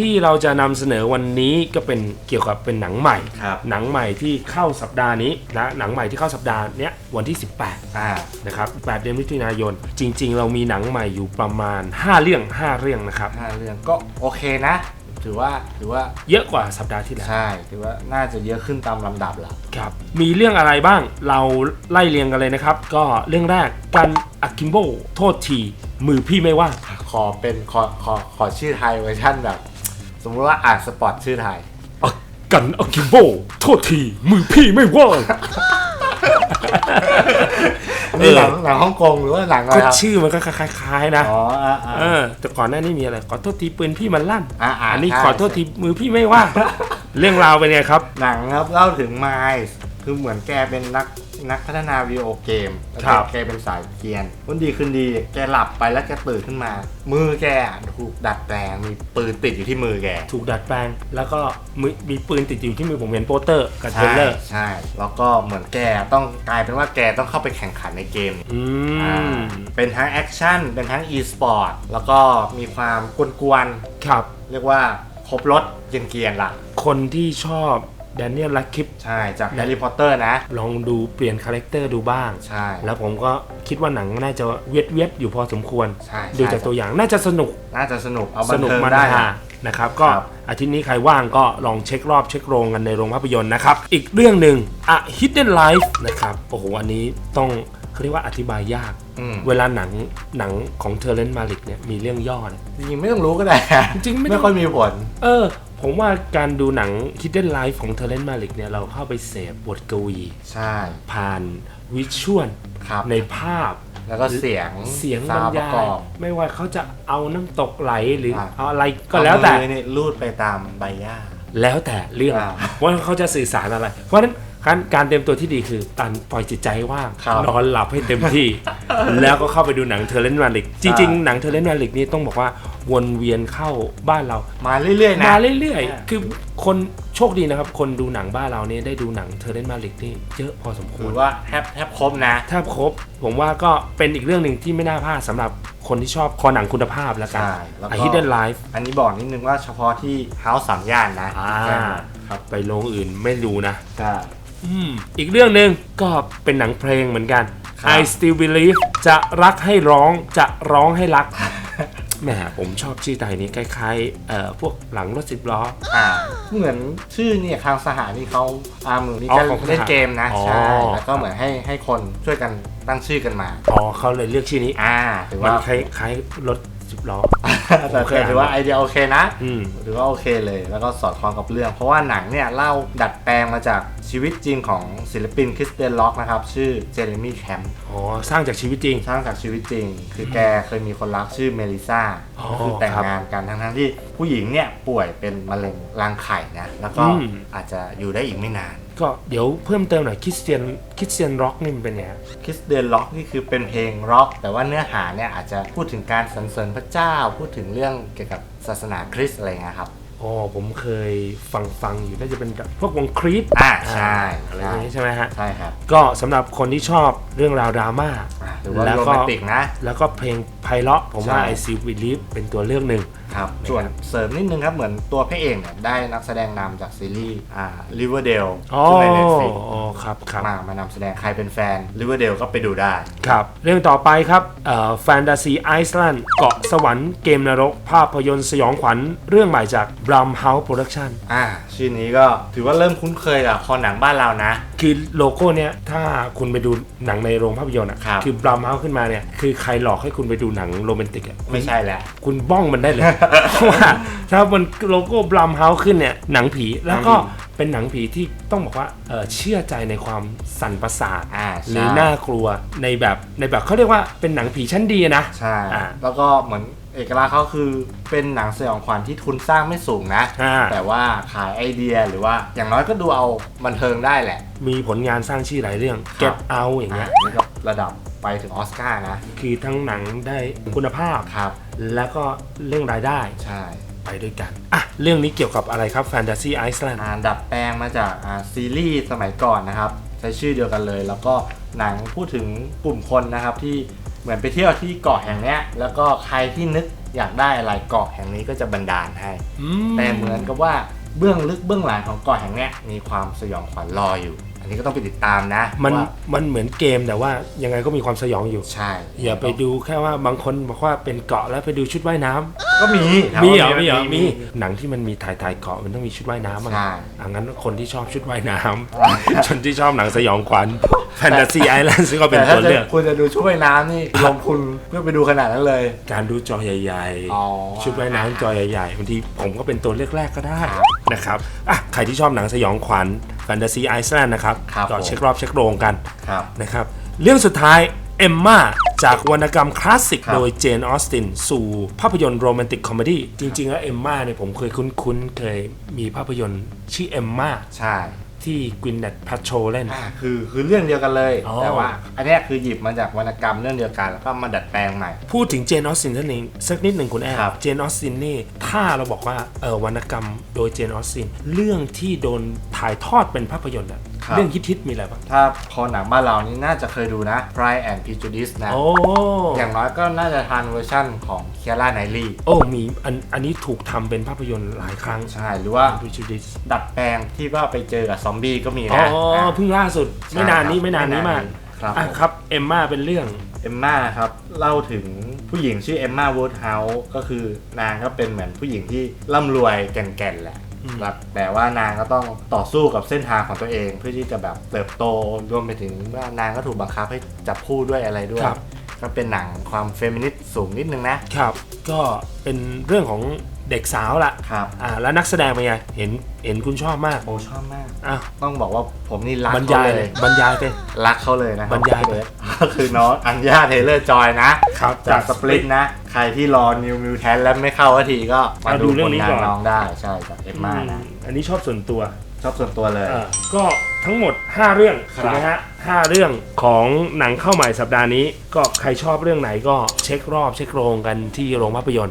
ที่เราจะนำเสนอวันนี้ก็เป็นเกี่ยวกับเป็นหนังใหม่ ครับ หนังใหม่ที่เข้าสัปดาห์นี้นะหนังใหม่ที่เข้าสัปดาห์เนี้ยวันที่ 18อ่านะครับ8เดือนมิถุนายน จริง ๆ เรามีหนังใหม่อยู่ประมาณ 5 เรื่อง 5 เรื่องนะครับ ห้าเรื่องก็โอเคนะ ถือว่าถือว่าเยอะกว่าสัปดาห์ที่แล้วใช่ถือว่าน่าจะเยอะขึ้นตามลำดับแล้วครับมีเรื่องอะไรบ้างเราไล่เรียงกันเลยนะครับ ก็เรื่องแรกกันอากิมโบโทษทีมือพี่ไม่ว่างขอเป็นขอขอขอชื่อไทยเวอร์ชันแบบ สมมติว่าอ่านสปอร์ตชื่อไทยอะกันอากิมโบ โทษที มือพี่ไม่ว่าง นี่หนังหนังฮ่องกงหรือว่าหนังอะไรก็ครับชื่อมันก็คล้ายๆนะอ๋ออ่าอ่าเออแต่ก่อนหน้านี้มีอะไร ขอโทษทีปืนพี่มันลั่นอ่าอ่าอันนี้ใช่ ขอโทษทีมือพี่ไม่ว่างเรื่องราวเป็นไงครับ หนังครับเล่าถึงไมล์คือเหมือนแกเป็นนัก นักพัฒนาวิดีโอเกมแล้วครับ แกเป็นสายเกรียนวันดีคืนดีแกหลับไปแล้วแกตื่นขึ้นมา มือแกถูกดัดแปลงมีปืนติดอยู่ที่มือแก ถูกดัดแปลง แล้วก็มือมีปืนติดอยู่ที่มือผมเห็นโปสเตอร์กับเทรใช่ลเลอร์ใช่ แล้วก็เหมือนแกต้องกลายเป็นว่าแกต้องเข้าไปแข่งขันในเกมอือ่ามเป็นทั้งแอคชั่น เป็นทั้ง e-sport แล้วก็มีความกวนครับ ๆ เรียกว่าครบรถเกรียนๆล่ะ คนที่ชอบ แดเนียลลักคิปใช่จากแฮร์รี่พอตเตอร์นะ ลองดูเปลี่ยนคาแรคเตอร์ดูบ้าง ใช่ แล้วผมก็คิดว่าหนังน่าจะเวียดเวียดอยู่พอสมควร ใช่ ดูจากใช่ตัวอย่างน่าจะสนุก น่าจะสนุก เอาบัสนนุกเทิงมันได้ฮานะนะครับ ก็ครับอาทิตย์นี้ใครว่างก็ลองเช็ครอบเช็คโรงกันในโรงภาพยนตร์นะครับ อีกเรื่องหนึ่ง A Hidden Life นะครับ โอ้โห อันนี้ต้องเขาเรียกว่าอธิบายยากอืมเวลาหนังหนังของเทเลนมาลิกเนี่ยมีเรื่องย่อเนี่ยจริงๆไม่ต้องรู้ก็ได้ จริงๆไม่ต้องไม่ค่อยมีผล เออ ผมว่าการดูหนัง Hidden Life ของเทเลนมาลิกเนี่ยเราเข้าไปเสพบทกวี ใช่ ผ่านวิชวลครับในภาพแล้วก็เสียงเสียงบรซารวด์ประยากยอบไม่ว่าเขาจะเอาน้ำตกไหลหรืออะเอาอะไรก็แล้วแต่เอามือนี่ลูดไปตามใบหญ้าแล้วแต่เรื่องอ่าว่าเขาจะสื่อสารอะไร เพราะฉะนั้น การการเตรียมตัวที่ดีคือตันปล่อยจิตใจให้ว่างครับ นอนหลับให้เต็มที่ แล้วก็เข้าไปดูหนังเทเลนมาลิกจริง ๆ หนังเทเลนมาลิกนี่ต้องบอกว่าวนเวียนเข้าบ้านเรา มาเรื่อยๆนะ มาเรื่อยอ่า ๆ คือคนโชคดีนะครับ คนดูหนังบ้านเราเนี่ยได้ดูหนังเทเลนมาลิกนี่เยอะพอสมคถืวร อว่าแทบแทบครบนะ ถ้าครบผมว่าก็เป็นอีกเรื่องหนึ่งที่ไม่น่าพลาดสำหรับ คนที่ชอบคอหนังคุณภาพแล้วกันใช่แล้วก็ A Hidden Life อันนี้บอกนิดนึงว่าเฉพาะที่เฮาส์สามย่านนะอ่าแจ้งครับไปโรงอื่นไม่รู้นะใช่อืมอีกเรื่องหนึ่งก็เป็นหนังเพลงเหมือนกัน ครับ I Still Believe จะรักให้ร้องจะร้องให้รัก แหมผมชอบชื่อไทยนี้คล้ายๆเอ่อพวกหลังรถสิบล้อ อ่าเหมือนชื่อเนี่ยทางสหานี่เขาอ่าเหมือนมีอ๋อการของสหเล่นเกมนะ อ๋อ ใช่ แล้วก็เหมือนให้ให้คนช่วยกันตั้งชื่อกันมา อ๋อเขาเลยเลือกชื่อนี้ อ่าถือมันว่าคล้ายคล้ายรถ สิบล้อ แต่ผมเคยอ่านถือว่าไอเดียโอเคนะอืม ถือว่าโอเคเลย แล้วก็สอดคล้องกับเรื่อง เพราะว่าหนังเนี่ยเล่าดัดแปลงมาจากชีวิตจริงของศิลปินคริสเตียนล็อกนะครับ ชื่อเจเรมี่แคมป์ อ๋อ สร้างจากชีวิตจริง สร้างจากชีวิตจริง คือแกเคยมีคนรักชื่อเมลิซาอ๋อก็คือแต่งครับงานกันทั้งๆที่ผู้หญิงเนี่ยป่วยเป็นมะเร็งรังไข่นะ แล้วก็อืม อาจจะอยู่ได้อีกไม่นาน ก็เดี๋ยวเพิ่มเติมหน่อยคริสเตียนคริสเตียนร็อกนี่มันเป็นไงฮะคริสเตียนล็อกนี่คือเป็นเพลงร็อก แต่ว่าเนื้อหาเนี่ยอาจจะพูดถึงการสรรเสริญพระเจ้า พูดถึงเรื่องเกี่ยวกับศาสนาคริสต์อะไรเงี้ยครับอ๋อผมเคยฟังฟังอยู่น่าจะเป็นแบบพวกวงครีปอ่าใช่อะไรอย่างนี้ใช่ไหมฮะใช่ครับก็สำหรับคนที่ชอบเรื่องราวดราม่าอ่าหรือว่าแล้วโรก็แมนติกนะ แล้วก็เพลงไพเราะผมว่าใช่ I See Believe เป็นตัวเลือกหนึ่ง ครับส่วนเสริมนิดนึงครับ เหมือนตัวพระเอกเนี่ยได้นักแสดงนำจากซีรีส์อ่า Riverdale อ๋อซึ่งใน Netflix อ๋อครับครับมามานำแสดงใครเป็นแฟน Riverdale ก็ไปดูได้ ครับ เรื่องต่อไปครับแฟนตาซีไอซ์แลนด์เกาะสวรรค์เกมนรก ภาพยนตร์สยองขวัญเรื่องใหม่จาก Brum House Production อ่าชื่อนี้ก็ถือว่าเริ่มคุ้นเคยกับคอหนังบ้านเรานะ คือโลโก้เนี้ยถ้าคุณไปดูหนังในโรงภาพยนตร์อะครับ คือบรัมเฮาขึ้นมาเนี่ยคือใครหลอกให้คุณไปดูหนังโรแมนติกอะไม่ใช่แหละ คุณบ้องมันได้เลยเพราะว่าถ้าบนโลโก้บรัมเฮาขึ้นเนี่ยหนังผีแล้วก็หนังผีเป็นหนังผีที่ต้องบอกว่าเอ่อเชื่อใจในความสั่นประสาทอ่าหรือใช่น่ากลัวในแบบในแบบเขาเรียกว่าเป็นหนังผีชั้นดีนะ ใช่ อ่าแล้วก็เหมือนเอกลักษณ์เขาคือเป็นหนังสยองขวัญที่ทุนสร้างไม่สูงนะ อ่า แต่ว่าขายไอเดียหรือว่าอย่างน้อยก็ดูเอาบันเทิงได้แหละมีผลงานสร้างชื่อหลายเรื่องครับ Get Out อย่างเงี้ยนี่ก็ระดับ ไปถึงออสการ์นะ คือทั้งหนังได้คุณภาพ ครับ แล้วก็เรื่องรายได้ใช่ไปด้วยกัน อะ เรื่องนี้เกี่ยวกับอะไรครับ Fantasy Iceland อ่าดัดแปลงมาจากอ่าซีรีส์สมัยก่อนนะครับ ใช้ชื่อเดียวกันเลย แล้วก็หนังพูดถึงกลุ่มคนนะครับ ที่เหมือนไปเที่ยวที่เกาะแห่งเนี้ยแล้วก็ใครที่นึกอยากได้อะไรเกาะแห่งนี้ก็จะบันดาลให้อืมแต่เหมือนกับว่าเบื้องลึกเบื้องหลังของเกาะแห่งเนี้ยมีความสยองขวัญรออยู่ อันนี้ก็ต้องไปติดตามนะมันว่ามันเหมือนเกมแต่ว่ายังไงก็มีความสยองอยู่ ใช่อย่าไปดูแค่ว่าบางคนบอกว่าเป็นเกาะแล้วไปดูชุดว่ายน้ำก็มีมีเหรอถาว่ามีเหรอมีมีหนังที่มันมีถ่ายถ่ายเกาะมันต้องมีชุดว่ายน้ำอะใช่ อะงั้นคนที่ชอบชุดว่ายน้ำ คนที่ชอบหนังสยองขวัญแฟนตาซีไอแลนด์ซึ่งก็เป็นแต่คถ้านจะเลือกคุณจะดูช่วยน้ำนี่ลงทุนเพื่อไปดูขนาดนั้นเลย การดูจอใหญ่อ๋อๆชุดว่ายน้ำจอใหญ่ๆบางทีผมก็เป็นตัวเลือกแรกก็ได้ครับนะครับอะใครที่ชอบหนังสยองขวัญ แฟนตาซีไอแลนด์นะครับครับก็ผม เช็ครอบเช็คโรงกันครับ นะครับเรื่องสุดท้ายเอมมาจากวรรณกรรมคลาสสิกครับ โดยเจนออสตินสู่ภาพยนตร์โรแมนติกคอมเมดี้จริง ๆ แล้วเอมมาเนี่ยผมเคยคุ้นๆ เคยมีภาพยนตร์ชื่อเอมมา ใช่ ที่กวินเนตพัชโชเล่น อ่าคือคือเรื่องเดียวกันเลย อ๋อ แต่ว่า อันเนี้ยคือหยิบมาจากวรรณกรรมเรื่องเดียวกันแล้วก็มาดัดแปลงใหม่ พูดถึงเจนออสตินท่านเองสักนิดหนึ่งคุณแอครับ เจนออสตินนี่ ถ้าเราบอกว่าเออวรรณกรรมโดยเจนออสติน เรื่องที่โดนถ่ายทอดเป็นภาพยนตร์อะครับ เรื่องฮิตๆมีอะไรบ้างถ้าพอหนังบ้านเรานี่น่าจะเคยดูนะ Pride and Prejudice นะ โอ้อย่างน้อยก็น่าจะทันเวอร์ชั่นของเคียร่าไนลี่โอ้มีอันอันนี้ถูกทำเป็นภาพยนตร์หลายครั้ง ใช่ หรือว่าดูชูดิสดัดแปลงที่ว่าไปเจอกับซอมบี้ก็มีอ๋อนะเพิ่งล่าสุดใช่ไม่นานนี้ครับไม่นานนี้มากครับ อะครับเอมมาเป็นเรื่อง เอมมาครับ เล่าถึงผู้หญิงชื่อเอมมาวูดเฮาส์ก็คือนางก็เป็นเหมือนผู้หญิงที่ร่ำรวยแก่นๆแหละ อืมครับแต่ว่านางก็ต้องต่อสู้กับเส้นทางของตัวเอง เพื่อที่จะแบบเติบโตรวมไปถึงว่านางก็ถูกบังคับให้จับคู่ด้วยอะไรด้วยครับ ก็เป็นหนังความเฟมินิสต์สูงนิดนึงนะครับ ก็เป็นเรื่องของ เด็กสาวละครับอ่าแล้วนักแสดงเป็นไงเห็นเห็นคุณชอบมากโอ้ชอบมากอะต้องบอกว่าผมนี่รักบรรเขายายเลเลยย บรรยายไป รักเขาเลยนะคบรรยายไปเบิร์ตก็คือน้องอัญญาเทเลอร์จอยนะ ครับจากสปลิตนะ ใครที่รอนิวมิวแทนแล้วไม่เข้าสักทีก็มามาดูดูเรื่ผองลนี้งาก่นอน น้องได้ใช่จากเอ็มมาอืนะมอันนี้ชอบส่วนตัว ชอบส่วนตัวเลย อ่าก็ทั้งหมด 5 เรื่องครับถูกไหมฮะห้าเรื่องของหนังเข้าใหม่สัปดาห์นี้ ก็ใครชอบเรื่องไหนก็เช็ครอบเช็คโรงกันที่โรงภาพยนตร์